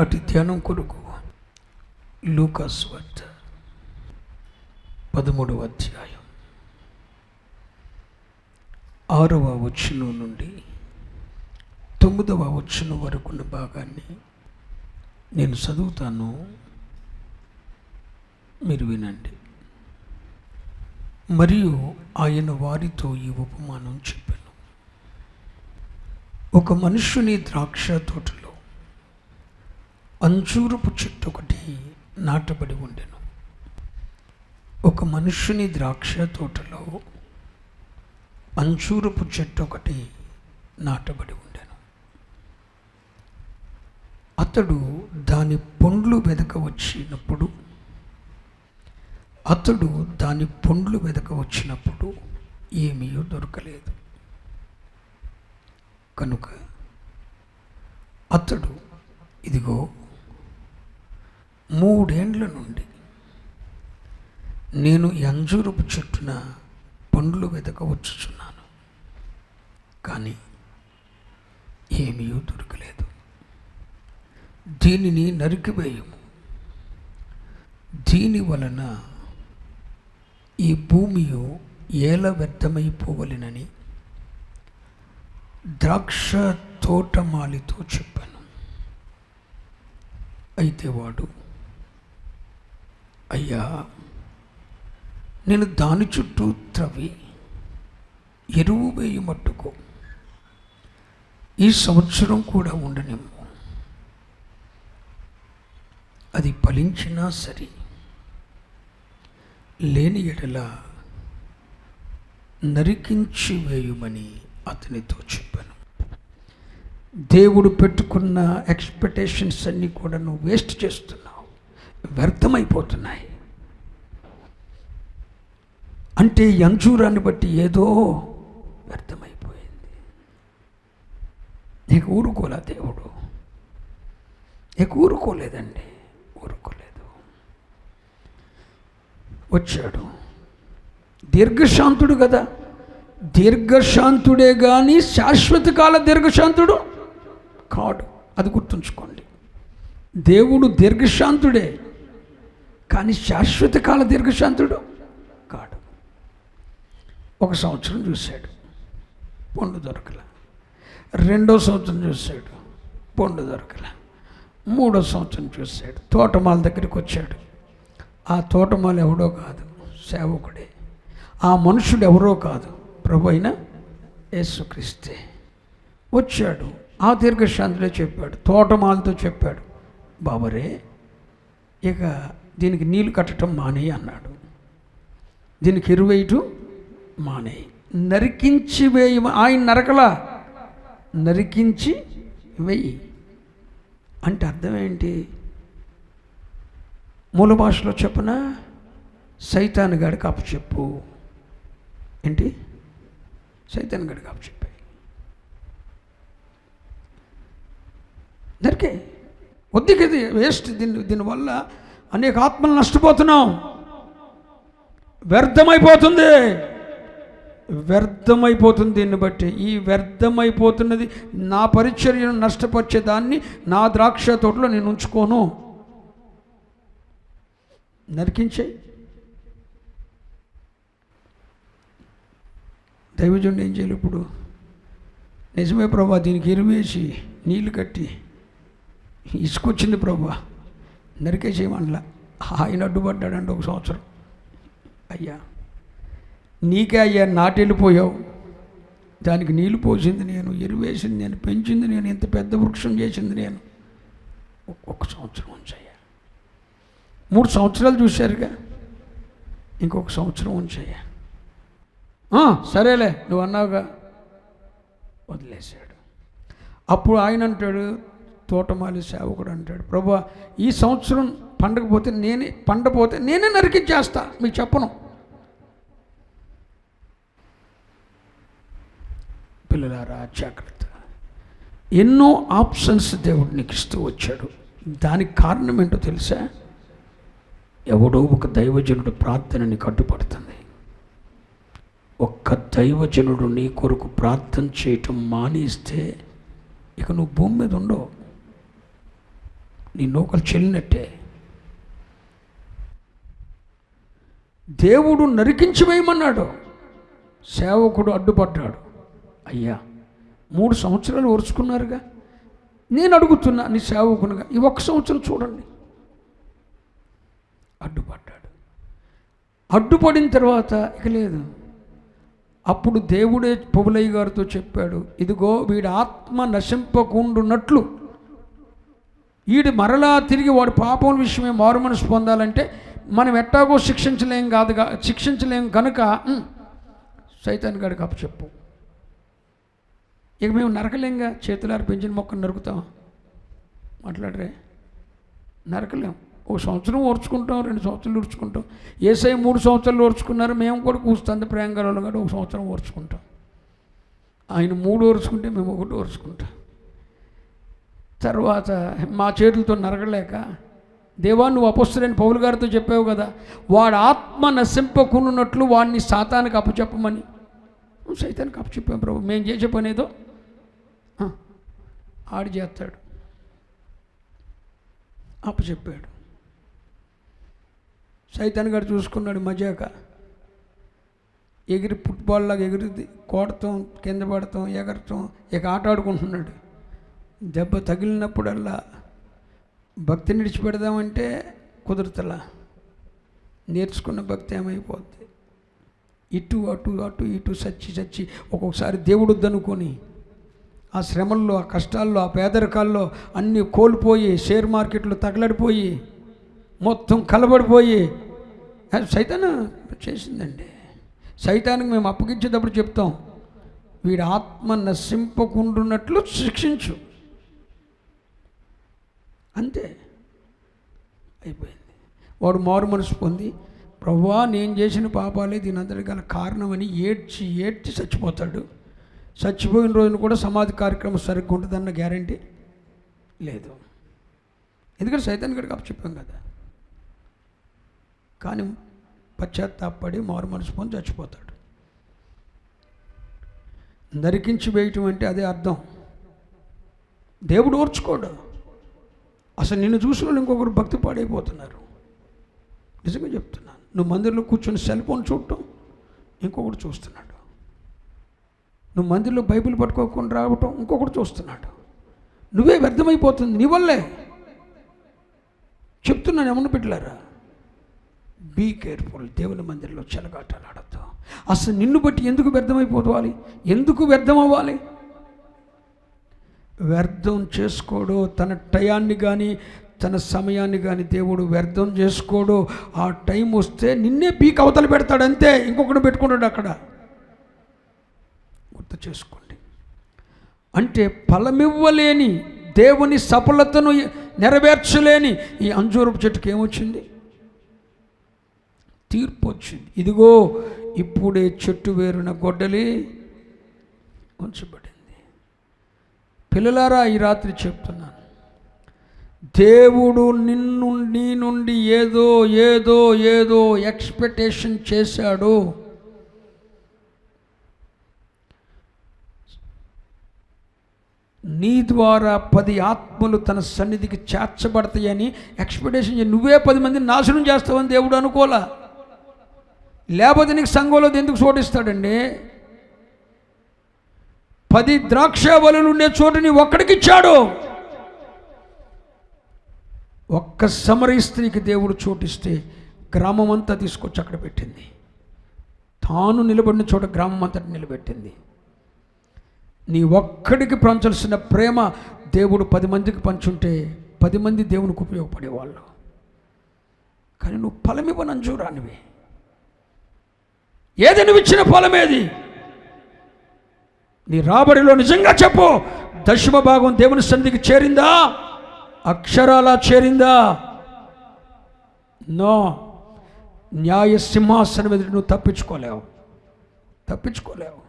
ఈనాటి ధ్యానం కొరకు లూకాస్ వార్త పదమూడవ అధ్యాయం. ఆరవ వచనం నుండి తొమ్మిదవ వచనం వరకున్న భాగాన్ని నేను చదువుతాను. మీరు వినండి. మరియు ఆయన వారితో ఈ ఉపమానం చెప్పాను. ఒక మనుషుని ద్రాక్ష తోటలో అంజూరపు చెట్టు ఒకటి నాటబడి ఉండెను. ఒక మనుషుని ద్రాక్ష తోటలో అంజూరపు చెట్టు ఒకటి నాటబడి ఉండెను. అతడు దాని పండ్లు వెదక వచ్చినప్పుడు అతడు దాని పండ్లు వెదక వచ్చినప్పుడు ఏమీ దొరకలేదు. కనుక అతడు ఇదిగో మూడేండ్ల నుండి నేను ఈ చెట్టున పండ్లు వెదక వచ్చుచున్నాను కానీ ఏమీ దొరకలేదు. దీనిని నరికివేయము. దీని వలన ఈ భూమి ఏల వ్యర్థమైపోవలెనని ద్రాక్ష తోటమాలితో చెప్పాను. అయితే వాడు అయ్యా నేను దాని చుట్టూ త్రవి ఎరువు వేయి మట్టుకు ఈ సంవత్సరం కూడా ఉండనిమ్ము అది ఫలించినా సరే లేని ఎడల నరికించి వేయుమని అతనితో చెప్పాను. దేవుడు పెట్టుకున్న ఎక్స్పెక్టేషన్స్ అన్నీ కూడా నువ్వు వేస్ట్ చేస్తున్నావు. వ్యర్థమైపోతున్నాయి. అంటే ఈ అంజూరాన్ని బట్టి ఏదో వ్యర్థమైపోయింది. నీకు ఊరుకోలే దేవుడు? నీకు ఊరుకోలేదండి. ఊరుకోలేదు. వచ్చాడు. దీర్ఘశాంతుడు కదా. దీర్ఘశాంతుడే కానీ శాశ్వతకాల దీర్ఘశాంతుడు కాడు. అది గుర్తుంచుకోండి. దేవుడు దీర్ఘశాంతుడే. కానీ శాశ్వత కాల దీర్ఘశాంతుడు కాడు. ఒక సంవత్సరం చూశాడు పండు దొరకల. రెండో సంవత్సరం చూశాడు పండు దొరకల. మూడో సంవత్సరం చూశాడు తోటమాల దగ్గరికి వచ్చాడు. ఆ తోటమాల ఎవడో కాదు సేవకుడే. ఆ మనుషుడు ఎవరో కాదు ప్రభు అయిన యేసుక్రీస్తే. వచ్చాడు ఆ దీర్ఘశాంతిలో చెప్పాడు తోటమాలతో చెప్పాడు బాబరే ఇక దీనికి నీళ్ళు కట్టడం మానేయి అన్నాడు. దీనికి ఎరువేయటం మానేయి నరికించి వేయి. ఆయన నరకలా? నరికించి వెయ్యి అంటే అర్థం ఏంటి? మూల భాషలో చెప్పన? సైతాన్ గడికి అప్పు చెప్పు. ఏంటి? సైతాన్ గడికి అప్పు చెప్పాయి దరికే వద్దుకది వేస్ట్. దీని దీనివల్ల అనేక ఆత్మలు నష్టపోతున్నాం. వ్యర్థమైపోతుంది. వ్యర్థమైపోతుంది దీన్ని బట్టి. ఈ వ్యర్థమైపోతున్నది నా పరిచర్యను నష్టపరిచే దాన్ని నా ద్రాక్ష తోటలో నేను ఉంచుకోను. నరికించే. దైవజుండి ఏం చేయాలి ఇప్పుడు? నిజమే ప్రభా దీనికి ఎరువేసి నీళ్ళు కట్టి ఇసుకొచ్చింది ప్రభా. నరికేసేయమనలా ఆయన అడ్డుపడ్డాడండి ఒక సంవత్సరం. అయ్యా నీకే అయ్యా నాటెళ్ళిపోయావు దానికి నీళ్ళు పోసింది నేను ఎరువేసింది నేను పెంచింది నేను ఇంత పెద్ద వృక్షం చేసింది నేను. ఒక్కొక్క సంవత్సరం ఉంచయ్యా. మూడు సంవత్సరాలు చూశారుగా? ఇంకొక సంవత్సరం ఉంచయ్యా. సరేలే నువ్వు అన్నావుగా? వదిలేశాడు. అప్పుడు ఆయన అంటాడు తోటమాలి సేవకుడు అంటాడు. ప్రభు ఈ సంవత్సరం పండకపోతే నేనే పండపోతే నేనే నరికించేస్తా మీకు చెప్పను. పిల్లలారా జాగ్రత్త. ఎన్నో ఆప్షన్స్ దేవుడు నీకు ఇస్తూ వచ్చాడు. దానికి కారణం ఏంటో తెలుసా? ఎవడో ఒక దైవజనుడు ప్రార్థనని కట్టుపడుతుంది ఒక్క దైవజనుడు నీ కొరకు ప్రార్థన చేయటం మానేస్తే ఇక నువ్వు భూమి మీద ఉండవు. నీ నూకలు చెల్లినట్టే. దేవుడు నరికించి వేయమన్నాడు. సేవకుడు అడ్డుపడ్డాడు. అయ్యా మూడు సంవత్సరాలు ఓర్చుకున్నారుగా నేను అడుగుతున్నా నీ సేవకునిగా ఈ ఒక్క సంవత్సరం చూడండి. అడ్డుపడ్డాడు. అడ్డుపడిన తర్వాత ఇక లేదు. అప్పుడు దేవుడే పౌలయ్య గారితో చెప్పాడు ఇదిగో వీడి ఆత్మ నశింపకుండున్నట్లు వీడు మరలా తిరిగి వాడు పాపం విషయమే మారు మనసు పొందాలంటే మనం ఎట్టాగో శిక్షించలేం కాదు శిక్షించలేం కనుక ఉమ్, సైతాన్ గడికి అప్పచెప్పు ఇక మేము నరకలేంగా? చేతులారు పెంచిన మొక్కను నరుకుతాం. మాట్లాడరే నరకలేం. ఒక సంవత్సరం ఓర్చుకుంటాం రెండు సంవత్సరాలు ఓర్చుకుంటాం. ఏసై మూడు సంవత్సరాలు ఓర్చుకున్నారు మేము కూడా కూస్తుంది ప్రేంగలలో కూడా ఒక సంవత్సరం ఓర్చుకుంటాం. ఆయన మూడు ఓర్చుకుంటే మేము ఒకటి ఓర్చుకుంటాం. తర్వాత మా చేతులతో నరగలేక దేవా నువ్వు అపస్తులైన పౌలు గారితో చెప్పావు కదా వాడు ఆత్మ నశింపకున్నట్లు వాడిని సాతానికి అప్పచెప్పమని. సైతానికి అప్పచెప్పాం ప్రభు మేము చేసే పని ఏదో? ఆడు చేస్తాడు. అప్పచెప్పాడు. సైతాన్ గారు చూసుకున్నాడు మజాక. ఎగిరి ఫుట్బాల్ లాగా ఎగిరి కోడతాం కింద పడతాం ఎగరటం ఇక ఆట ఆడుకుంటున్నాడు. దెబ్బ తగిలినప్పుడల్లా భక్తి నిడిచిపెడదామంటే కుదురుతలా. నేర్చుకున్న భక్తి ఏమైపోద్ది? ఇటు అటు అటు ఇటు సచ్చి చచ్చి ఒక్కొక్కసారి దేవుడు వద్దనుకొని ఆ శ్రమల్లో ఆ కష్టాల్లో ఆ పేదరికాల్లో అన్నీ కోల్పోయి షేర్ మార్కెట్లో తగలడిపోయి మొత్తం కలబడిపోయి సైతాన్ చేసిందండి? సైతానికి మేము అప్పగించేటప్పుడు చెప్తాం వీడి ఆత్మ నశింపకుండున్నట్లు శిక్షించు. అంతే. అయిపోయింది. వాడు మారు మనసు పొంది ప్రవ్వా నేను చేసిన పాపాలే దీని అంతటి గల కారణమని ఏడ్చి ఏడ్చి చచ్చిపోతాడు. చచ్చిపోయిన రోజున కూడా సమాధి కార్యక్రమం సరిగ్గా ఉంటుందన్న గ్యారంటీ లేదు. ఎందుకంటే సైతాన్ గడికి అప్పు చెప్పాం కదా. కానీ పశ్చాత్తాపడి మారు మనసు పొంది చచ్చిపోతాడు. నరికించి వేయటం అంటే అదే అర్థం. దేవుడు ఓర్చుకోడు. అసలు నిన్ను చూసిన వాళ్ళు ఇంకొకరు భక్తి పాడైపోతున్నారు. నిజంగా చెప్తున్నాను. నువ్వు మందిరంలో కూర్చొని సెల్ ఫోన్ చూడటం ఇంకొకటి చూస్తున్నాడు. నువ్వు మందిరంలో బైబిల్ పట్టుకోకుండా రావటం ఇంకొకటి చూస్తున్నాడు. నువ్వే వ్యర్థమైపోతుంది నీ వల్లే. చెప్తున్నాను ఏమన్నా పెట్టలేరా? బీ కేర్ఫుల్ దేవుని మందిరంలో చెలగాటాలు ఆడద్దు. అసలు నిన్ను బట్టి ఎందుకు వ్యర్థమైపోవాలి? ఎందుకు వ్యర్థం అవ్వాలి వ్యర్థం చేసుకోడు. తన టయాన్ని కానీ తన సమయాన్ని కానీ దేవుడు వ్యర్థం చేసుకోడు. ఆ టైం వస్తే నిన్నే పీక్ అవతల పెడతాడు అంతే. ఇంకొకటి పెట్టుకుంటాడు అక్కడ. గుర్తు చేసుకోండి. అంటే ఫలమివ్వలేని దేవుని సఫలతను నెరవేర్చలేని ఈ అంజూరపు చెట్టుకి ఏమొచ్చింది? తీర్పు వచ్చింది. ఇదిగో ఇప్పుడే చెట్టు వేరున గొడ్డలి ఉంచబడింది. పిల్లలారా ఈ రాత్రి చెప్తున్నాను. దేవుడు నిన్ను నీ నుండి ఏదో ఏదో ఏదో ఎక్స్పెక్టేషన్ చేశాడు. నీ ద్వారా పది ఆత్మలు తన సన్నిధికి చేర్చబడతాయని ఎక్స్పెక్టేషన్ నువ్వే పది మందిని నాశనం చేస్తావని దేవుడు అనుకోలా. లేకపోతే నీకు సంఘంలో ఎందుకు చోటిస్తాడండి? పది ద్రాక్ష వలలు ఉండే చోటుని ఒక్కడికిచ్చాడు. ఒక్క సమరీ స్త్రీకి దేవుడు చోటిస్తే గ్రామం అంతా తీసుకొచ్చి అక్కడ పెట్టింది. తాను నిలబడిన చోట గ్రామం అంతటి నిలబెట్టింది. నీ ఒక్కడికి పంచాల్సిన ప్రేమ దేవుడు పది మందికి పంచుంటే పది మంది దేవునికి ఉపయోగపడేవాళ్ళు. కానీ నువ్వు ఫలమివ్వనంజూరానివి. ఏది నువ్వు ఇచ్చిన ఫలమేది? నీ రాబడిలో నిజంగా చెప్పు. దశమ భాగం దేవుని సన్నిధికి చేరిందా? అక్షరాలా చేరిందా? నో. న్యాయ సింహాసనం ఎదురు నువ్వు తప్పించుకోలేవు. తప్పించుకోలేవు.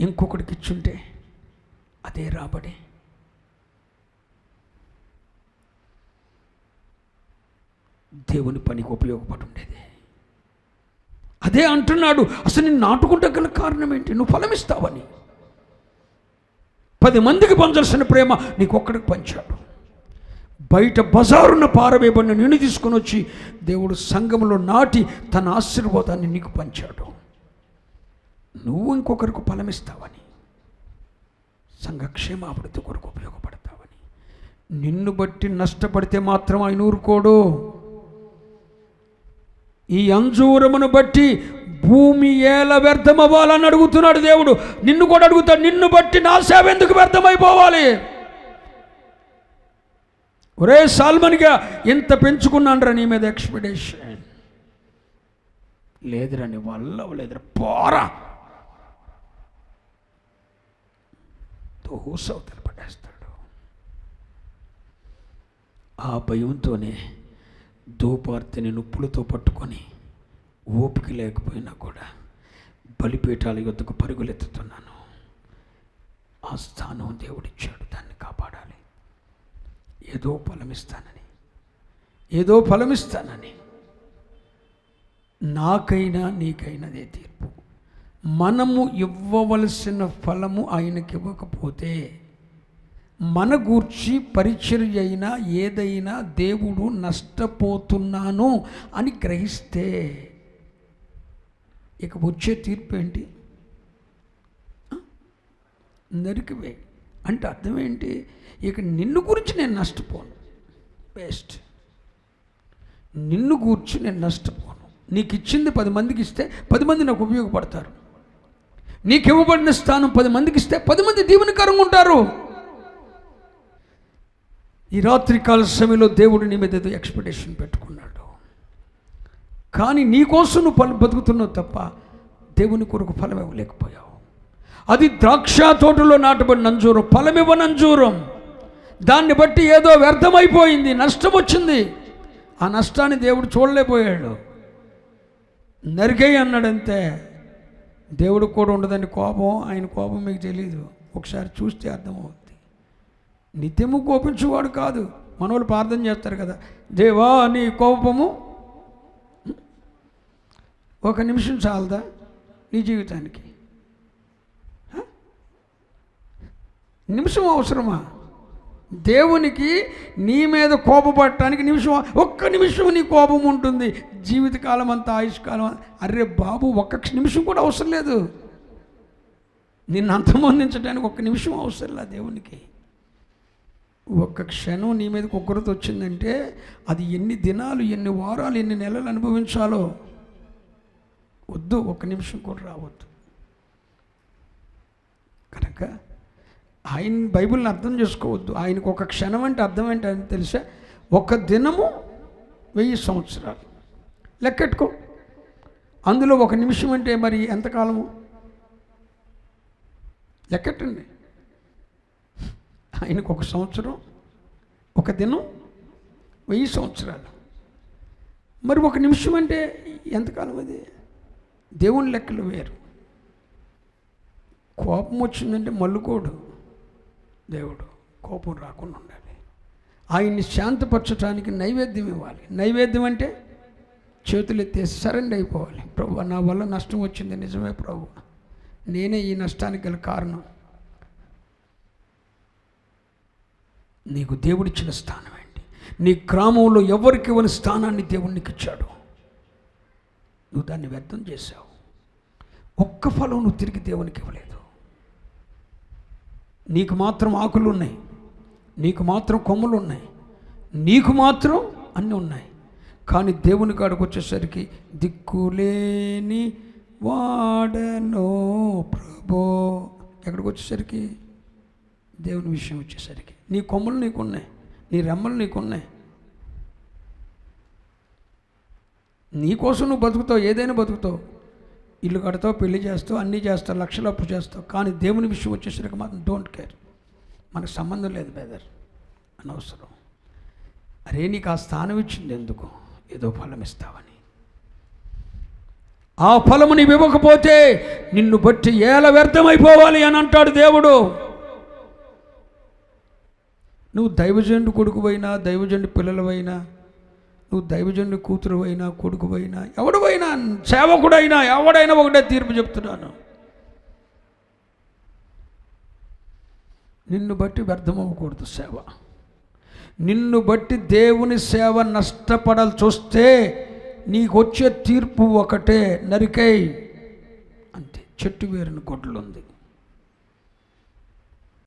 ఇంకొకటికి ఇచ్చుంటే అదే రాబడి. దేవుని పనికి ఉపయోగపడి ఉండేది అదే అంటున్నాడు అసలు నేను నాటుకుంటే గల కారణం ఏంటి? నువ్వు ఫలమిస్తావని. పది మందికి పంచాల్సిన ప్రేమ నీకు ఒక్కడికి పంచాడు. బయట బజారున్న పారవేయబడిన నిన్ను తీసుకొని వచ్చి దేవుడు సంఘంలో నాటి తన ఆశీర్వాదాన్ని నీకు పంచాడు. నువ్వు ఇంకొకరికి ఫలమిస్తావని సంఘక్షేమాభివృద్ధి కొరకు ఉపయోగపడతావని. నిన్ను బట్టి నష్టపడితే మాత్రం ఆయన ఊరుకోడు. ఈ అంజూరమును బట్టి భూమి ఏల వ్యర్థమవ్వాలని అడుగుతున్నాడు దేవుడు. నిన్ను కూడా అడుగుతాడు నిన్ను బట్టి నా సేవ ఎందుకు వ్యర్థమైపోవాలి? ఒరే సాల్మన్గా ఇంత పెంచుకున్నాను నీ మీద ఎక్స్పెక్టేషన్ లేదురా నీ వల్ల లేదురా పోరా. దోసవతలు పడేస్తాడు ఆ భయంతోనే దూపార్తిని నొప్పులతో పట్టుకొని ఓపిక లేకపోయినా కూడా బలిపీఠాల యొద్దకు పరుగులెత్తుతున్నాను. ఆ స్థానం దేవుడిచ్చాడు దాన్ని కాపాడాలి. ఏదో ఫలమిస్తానని ఏదో ఫలమిస్తానని. నాకైనా నీకైనదే తీర్పు. మనము ఇవ్వవలసిన ఫలము ఆయనకి ఇవ్వకపోతే మన గూర్చి పరిచర్య అయినా ఏదైనా దేవుడు నష్టపోతున్నాను అని గ్రహిస్తే ఇక వచ్చే తీర్పు ఏంటి? నరికివే. అంటే అర్థం ఏంటి? ఇక నిన్ను గురించి నేను నష్టపోను. బెస్ట్. నిన్ను గూర్చి నేను నష్టపోను. నీకు ఇచ్చింది పది మందికి ఇస్తే పది మంది నాకు ఉపయోగపడతారు. నీకు ఇవ్వబడిన స్థానం పది మందికి ఇస్తే పది మంది దీవెనకరంగా ఉంటారు. ఈ రాత్రి కాల సమయంలో దేవుడు నీ మీద ఏదో ఎక్స్పెక్టేషన్ పెట్టుకున్నాడు. కానీ నీకోసం నువ్వు ఫలం బతుకుతున్నావు తప్ప దేవుని కొరకు ఫలం ఇవ్వలేకపోయావు. అది ద్రాక్ష తోటలో నాటబడిన అంజూరం ఫలమివ్వ నంజూరం దాన్ని బట్టి ఏదో వ్యర్థమైపోయింది నష్టం వచ్చింది. ఆ నష్టాన్ని దేవుడు చూడలేకపోయాడు. నరికేయి అన్నాడంతే. దేవుడు కూడా ఉండదని కోపం ఆయన కోపం మీకు తెలియదు ఒకసారి చూస్తే అర్థమవుతుంది. నిత్యము కోపించేవాడు కాదు. మనోళ్ళు ప్రార్థన చేస్తారు కదా. దేవా నీ కోపము ఒక నిమిషం చాలదా నీ జీవితానికి? నిమిషం అవసరమా? దేవునికి నీ మీద కోపపడటానికి నిమిషం ఒక్క నిమిషం నీ కోపం ఉంటుంది. జీవితకాలం అంతా ఆయుష్కాలం అరే బాబు ఒక్క నిమిషం కూడా అవసరం లేదు. నిన్ను అంతమొందించడానికి ఒక్క నిమిషం అవసరం లేదు దేవునికి. ఒక్క క్షణం నీ మీదకి ఒక్కరితో వచ్చిందంటే అది ఎన్ని దినాలు ఎన్ని వారాలు ఎన్ని నెలలు అనుభవించాలో వద్దు ఒక్క నిమిషం కూడా రావద్దు. కనుక ఆయన బైబిల్ని అర్థం చేసుకోవద్దు. ఆయనకు ఒక క్షణం అంటే అర్థం ఏంటని తెలిసా ఒక దినము వెయ్యి సంవత్సరాలు. లెక్కెట్టుకో. అందులో ఒక నిమిషం అంటే మరి ఎంతకాలము? లెక్కెట్టండి. ఆయనకు ఒక సంవత్సరం ఒక దినం వెయ్యి సంవత్సరాలు. మరి ఒక నిమిషం అంటే ఎంతకాలం అది? దేవుని లెక్కలు వేరు. కోపం వచ్చిందంటే మల్లుకోడు దేవుడు. కోపం రాకుండా ఉండాలి. ఆయన్ని శాంతపరచడానికి నైవేద్యం ఇవ్వాలి. నైవేద్యం అంటే చేతులు ఎత్తేసి సరెండ్ అయిపోవాలి. ప్రభు నా వల్ల నష్టం వచ్చింది. నిజమే ప్రభు. నేనే ఈ నష్టానికి గల కారణం. నీకు దేవుడిచ్చిన స్థానం ఏంటి? నీ గ్రామంలో ఎవరికి ఇవ్వని స్థానాన్ని దేవుడికి ఇచ్చాడు నువ్వు దాన్ని వ్యర్థం చేశావు. ఒక్క ఫలం నువ్వు తిరిగి దేవునికి ఇవ్వలేదు. నీకు మాత్రం ఆకులు ఉన్నాయి నీకు మాత్రం కొమ్మలు ఉన్నాయి నీకు మాత్రం అన్నీ ఉన్నాయి. కానీ దేవుని కాడికి వచ్చేసరికి దిక్కులేని వాడనో ప్రభో. ఎక్కడికి వచ్చేసరికి? దేవుని విషయం వచ్చేసరికి. నీ కొమ్మలు నీకున్నాయి నీ రెమ్మలు నీకున్నాయి. నీకోసం నువ్వు బతుకుతావు ఏదైనా బతుకుతావు. ఇల్లు కడతావు పెళ్ళి చేస్తావు అన్నీ చేస్తావు లక్షలు అప్పు చేస్తావు. కానీ దేవుని విషయం వచ్చేసరికి మాత్రం డోంట్ కేర్. మనకు సంబంధం లేదు బెదర్ అనవసరం. అరే నీకు ఆ స్థానం ఇచ్చింది ఎందుకు? ఏదో ఫలం ఇస్తావని. ఆ ఫలము నీవు ఇవ్వకపోతే నిన్ను బట్టి ఏల వ్యర్థమైపోవాలి అని అంటాడు దేవుడు. నువ్వు దైవజనుడు కొడుకువైనా దైవజనుడు పిల్లలవైనా నువ్వు దైవజనుడు కూతురువైనా కొడుకువైనా ఎవడవైనా సేవకుడైనా ఎవడైనా ఒకటే తీర్పు చెప్తున్నాను. నిన్ను బట్టి వ్యర్థమవ్వకూడదు సేవ. నిన్ను బట్టి దేవుని సేవ నష్టపడాలి చూస్తే నీకు వచ్చే తీర్పు ఒకటే నరికై అంతే చెట్టు వేరిన గొడ్లు ఉంది